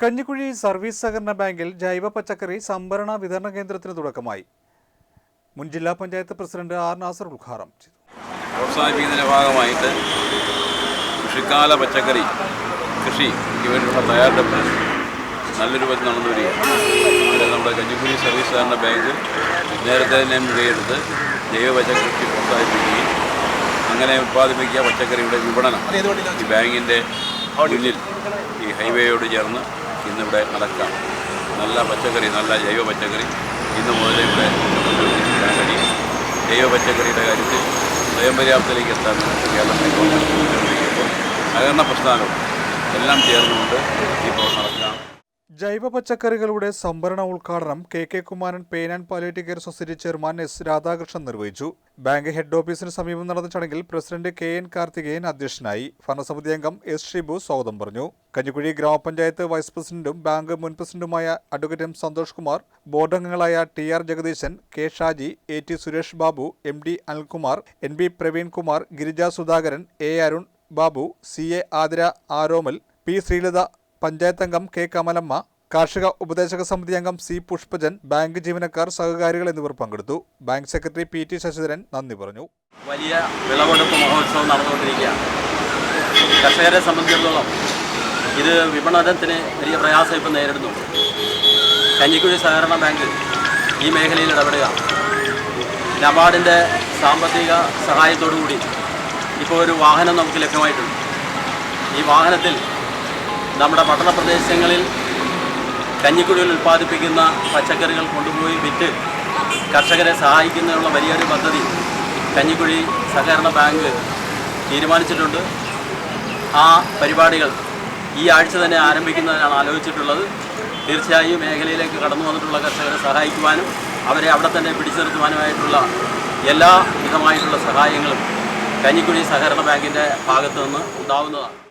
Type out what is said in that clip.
Kanjikuzhi service സഹകരണ ബാങ്കിൽ ജൈവ പച്ചക്കറി സംഭരണ വിതരണ കേന്ദ്രത്തിന് തുടക്കമായി. മുൻ ജില്ലാ പഞ്ചായത്ത് പ്രസിഡന്റ് ആർ നാസർ ഉദ്ഘാടനം ചെയ്തു. പ്രോത്സാഹിപ്പിക്കുന്നതിന്റെ ഭാഗമായിട്ട് കൃഷിക്കാല പച്ചക്കറി കൃഷി വേണ്ടിയുള്ള തയ്യാറെടുപ്പ് നല്ല രൂപത്തിൽ നടന്നു വരികയാണ്. നമ്മുടെ കഞ്ഞിക്കുഴി സർവീസ് സഹകരണ ബാങ്ക് നേരത്തെ തന്നെ മുൻകൈയെടുത്ത് ജൈവ പച്ചക്കറി കൃഷി പ്രോത്സാഹിപ്പിക്കുകയും അങ്ങനെ ഉത്പാദിപ്പിക്കുക പച്ചക്കറിയുടെ വിപണനം ഈ ബാങ്കിന്റെ മുന്നിൽ ഈ ഹൈവേയോട് ചേർന്ന് ഇന്നിവിടെ നടക്കാം. നല്ല പച്ചക്കറി നല്ല ജൈവ പച്ചക്കറി. ഇന്ന് മുതൽ ഇവിടെ ജൈവ പച്ചക്കറിയുടെ കാര്യത്തിൽ സ്വയം പര്യാപ്തത്തിലേക്ക് എത്താൻ കേരളം കൈകൊണ്ടിരിക്കുമ്പോൾ സഹകരണ പ്രസ്ഥാനവും എല്ലാം ചേർന്നുകൊണ്ട് ഇപ്പോൾ നടക്കാം. ജൈവ പച്ചക്കറികളുടെ സംഭരണ ഉദ്ഘാടനം K K Kumaran pain and palliative care society chairman S Radhakrishnan നിർവഹിച്ചു. ബാങ്ക് ഹെഡ് ഓഫീസിന് സമീപം നടന്ന ചടങ്ങിൽ പ്രസിഡന്റ് കെ എൻ കാർത്തികേയൻ അധ്യക്ഷനായി. ഭരണസമിതി അംഗം എസ് ശ്രീബു സ്വാഗതം പറഞ്ഞു. കഞ്ഞിക്കുഴി ഗ്രാമപഞ്ചായത്ത് വൈസ് പ്രസിഡന്റും ബാങ്ക് മുൻ പ്രസിഡന്റുമായ advocate M Santhosh Kumar board അംഗങ്ങളായ T R Jagadeeshan K Shaji A T Suresh Babu M D Anilkumar N B Praveen Kumar Girija Sudhakaran A Arun Babu C A Athira Aromal P Sreelatha panchayat അംഗം K Kamalamma കാർഷിക ഉപദേശക സമിതി അംഗം C Pushpajan bank ജീവനക്കാർ സഹകാരികൾ എന്നിവർ പങ്കെടുത്തു. Bank secretary P T Sasidharan നന്ദി പറഞ്ഞു. വലിയ വിളവെടുപ്പ് മഹോത്സവം നടന്നുകൊണ്ടിരിക്കുകയാണ്. കർഷകരെ സംബന്ധിച്ചിടത്തോളം ഇത് വിപണനത്തിന് വലിയ പ്രയാസം ഇപ്പം നേരിടുന്നു. കഞ്ഞിക്കുഴി സഹകരണ ബാങ്ക് ഈ മേഖലയിൽ ഇടപെടുക. നബാർഡിന്റെ സാമ്പത്തിക സഹായത്തോടു കൂടി ഇപ്പോൾ ഒരു വാഹനം നമുക്ക് ലഭ്യമായിട്ടുണ്ട്. ഈ വാഹനത്തിൽ നമ്മുടെ പട്ടണ പ്രദേശങ്ങളിൽ കഞ്ഞിക്കുഴിയിൽ ഉൽപ്പാദിപ്പിക്കുന്ന പച്ചക്കറികൾ കൊണ്ടുപോയി വിറ്റ് കർഷകരെ സഹായിക്കുന്നതിനുള്ള വലിയൊരു പദ്ധതി കഞ്ഞിക്കുഴി സഹകരണ ബാങ്ക് തീരുമാനിച്ചിട്ടുണ്ട്. ആ പരിപാടികൾ ഈ ആഴ്ച തന്നെ ആരംഭിക്കുന്നതിനാണ് ആലോചിച്ചിട്ടുള്ളത്. തീർച്ചയായും മേഖലയിലേക്ക് കടന്നു വന്നിട്ടുള്ള കർഷകരെ സഹായിക്കുവാനും അവരെ അവിടെ തന്നെ പിടിച്ചു നിർത്തുവാനുമായിട്ടുള്ള എല്ലാ വിധമായിട്ടുള്ള സഹായങ്ങളും കഞ്ഞിക്കുഴി സഹകരണ ബാങ്കിന്റെ ഭാഗത്തു നിന്ന് ഉണ്ടാവുന്നതാണ്.